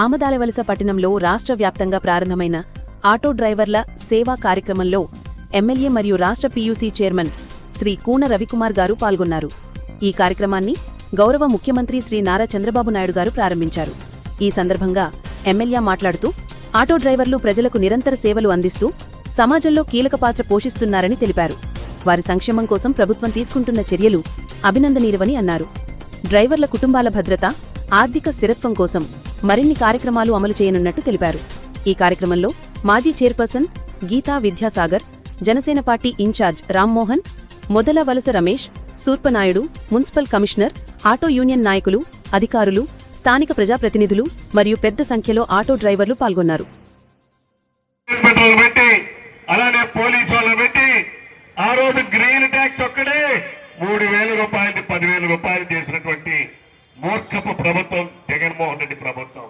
ఆమదాలవలస పట్టణంలో రాష్ట్ర వ్యాప్తంగా ప్రారంభమైన ఆటో డ్రైవర్ల సేవా కార్యక్రమంలో ఎమ్మెల్యే మరియు రాష్ట్ర పీయూసీ చైర్మన్ శ్రీ కూన రవికుమార్ గారు పాల్గొన్నారు. ఈ కార్యక్రమాన్ని గౌరవ ముఖ్యమంత్రి శ్రీ నారా చంద్రబాబు నాయుడు గారు ప్రారంభించారు. ఈ సందర్భంగా ఎమ్మెల్యే మాట్లాడుతూ ఆటో డ్రైవర్లు ప్రజలకు నిరంతర సేవలు అందిస్తూ సమాజంలో కీలక పాత్ర పోషిస్తున్నారని తెలిపారు. వారి సంక్షేమం కోసం ప్రభుత్వం తీసుకుంటున్న చర్యలు అభినందనీయవని అన్నారు. డ్రైవర్ల కుటుంబాల భద్రత ఆర్థిక స్థిరత్వం కోసం మరిన్ని కార్యక్రమాలు అమలు చేయనున్నట్టు తెలిపారు. ఈ కార్యక్రమంలో మాజీ chairperson Geetha Vidyasagar Janasena party in-charge Rammohan Modalavalasa Ramesh Surpanaidu municipal commissioner auto union నాయకులు అధికారులు స్థానిక ప్రజాప్రతినిధులు మరియు పెద్ద సంఖ్యలో ఆటో డ్రైవర్లు పాల్గొన్నారు. అలానే పోలీసు వాళ్ళని పెట్టి ఆ రోజు గ్రీన్ ట్యాక్స్ ఒక్కడే మూడు వేల రూపాయలు పదివేల రూపాయలు చేసినటువంటి మూర్ఖపు ప్రభుత్వం జగన్మోహన్ రెడ్డి ప్రభుత్వం.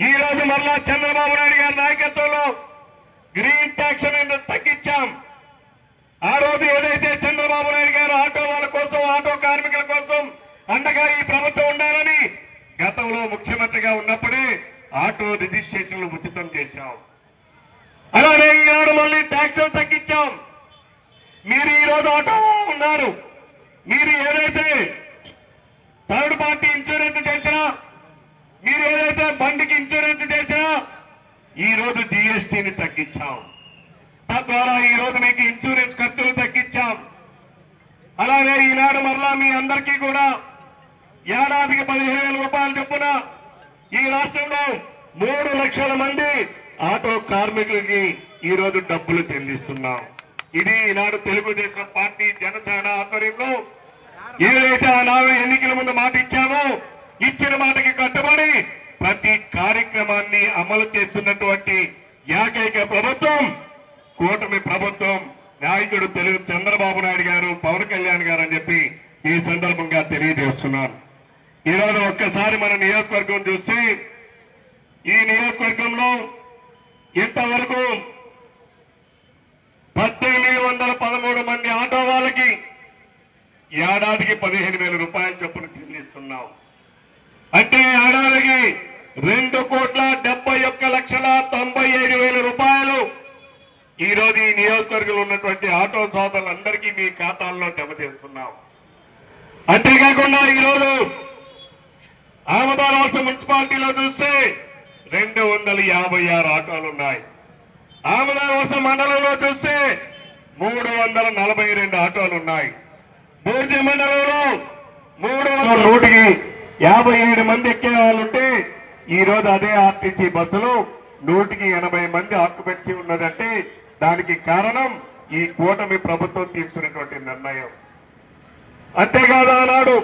ఈ రోజు మరలా చంద్రబాబు నాయుడు గారి నాయకత్వంలో గ్రీన్ ట్యాక్స్ అనేది తగ్గించాం. ఆ రోజు ఏదైతే చంద్రబాబు నాయుడు గారు ఆటో వాళ్ళ కోసం ఆటో కార్మికుల కోసం అండగా ఈ ప్రభుత్వం ఉండాలని గతంలో ముఖ్యమంత్రిగా ఉన్నప్పుడే ఆటో రిజిస్ట్రేషన్లు ఉచితం చేశాం. అలానే ఈనాడు మళ్ళీ ట్యాక్సులు తగ్గించాం. మీరు ఈరోజు ఆటో ఉన్నారు. మీరు ఏదైతే థర్డ్ పార్టీ ఇన్సూరెన్స్ చేసినా మీరు ఏదైతే బండికి ఇన్సూరెన్స్ చేసినా ఈ రోజు జిఎస్టీని తగ్గించాం. తద్వారా ఈ రోజు మీకు ఇన్సూరెన్స్ ఖర్చులు తగ్గించాం. అలాగే ఈనాడు మరలా మీ అందరికీ కూడా ఏడాదికి పదిహేను వేల రూపాయలు చొప్పున ఈ రాష్ట్రంలో మూడు లక్షల మంది ఆటో కార్మికులకి ఈ రోజు డబ్బులు చెల్లిస్తున్నాం. ఇది ఈనాడు తెలుగుదేశం పార్టీ జనసేన ఆధ్వర్యంలో ఏదైతే ఆనాడు ఎన్నికల ముందు మాట ఇచ్చామో ఇచ్చిన మాటకి కట్టుబడి ప్రతి కార్యక్రమాన్ని అమలు చేస్తున్నటువంటి ఏకైక ప్రభుత్వం కూటమి ప్రభుత్వం నాయకుడు తెలుగు చంద్రబాబు నాయుడు గారు పవన్ కళ్యాణ్ గారు అని చెప్పి ఈ సందర్భంగా తెలియజేస్తున్నాను. ఈరోజు ఒక్కసారి మన నియోజకవర్గం చూస్తే ఈ నియోజకవర్గంలో ఇంతవరకు పద్దెనిమిది వందల పదమూడు మంది ఆటో వాళ్ళకి ఏడాదికి పదిహేను వేల రూపాయలు చొప్పున చెల్లిస్తున్నాం అంటే ఏడాదికి రెండు కోట్ల డెబ్బై ఒక్క లక్షల తొంభై ఏడు వేల రూపాయలు. ఈరోజు ఈ నియోజకవర్గంలో ఉన్నటువంటి ఆటో సోదరులందరికీ మీ ఖాతాల్లో జమ చేస్తున్నాం అంతేకాకుండా ఈరోజు అహ్మదాబాద్ మున్సిపాలిటీలో చూస్తే రెండు వందల యాభై ఆరు ఆటోలు ఉన్నాయి. అహ్మదాబాద్ మండలంలో చూస్తే మూడు వందల నలభై రెండు ఆటోలు ఉన్నాయి. బూర్జి మండలంలో మూడు వందల నూటికి యాభై ఏడు మంది ఎక్కే వాళ్ళుంటే ఈ రోజు అదే ఆర్టీసీ బస్సులో నూటికి ఎనభై మంది ఆక్యుపెన్సీ ఉన్నదంటే దానికి కారణం ఈ కూటమి ప్రభుత్వం తీసుకున్నటువంటి నిర్ణయం. అంతేకాదు ఆనాడు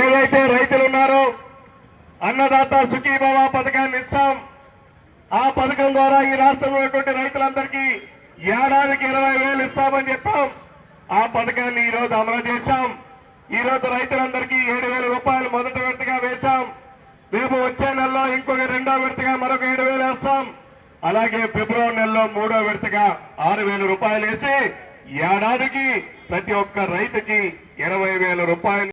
ఏదైతే రైతులు ఉన్నారో అన్నదాత సుఖీభవ పథకాన్ని ఇస్తాం. ఆ పథకం ద్వారా ఈ రాష్ట్రంలో ఉన్నటువంటి రైతులందరికీ ఏడాదికి ఇరవై వేలు ఇస్తామని చెప్పాం. ఆ పథకాన్ని ఈ రోజు అమలు చేశాం. ఈ రోజు రైతులందరికీ ఏడు వేల రూపాయలు మొదటి విడతగా వేశాం. రేపు వచ్చే నెలలో ఇంకొక రెండో విడతగా మరొక ఏడు వేలు వేస్తాం. అలాగే ఫిబ్రవరి నెలలో మూడో విడతగా ఆరు వేల రూపాయలు వేసి ఏడాదికి ప్రతి ఒక్క రైతుకి ఇరవై వేల రూపాయలు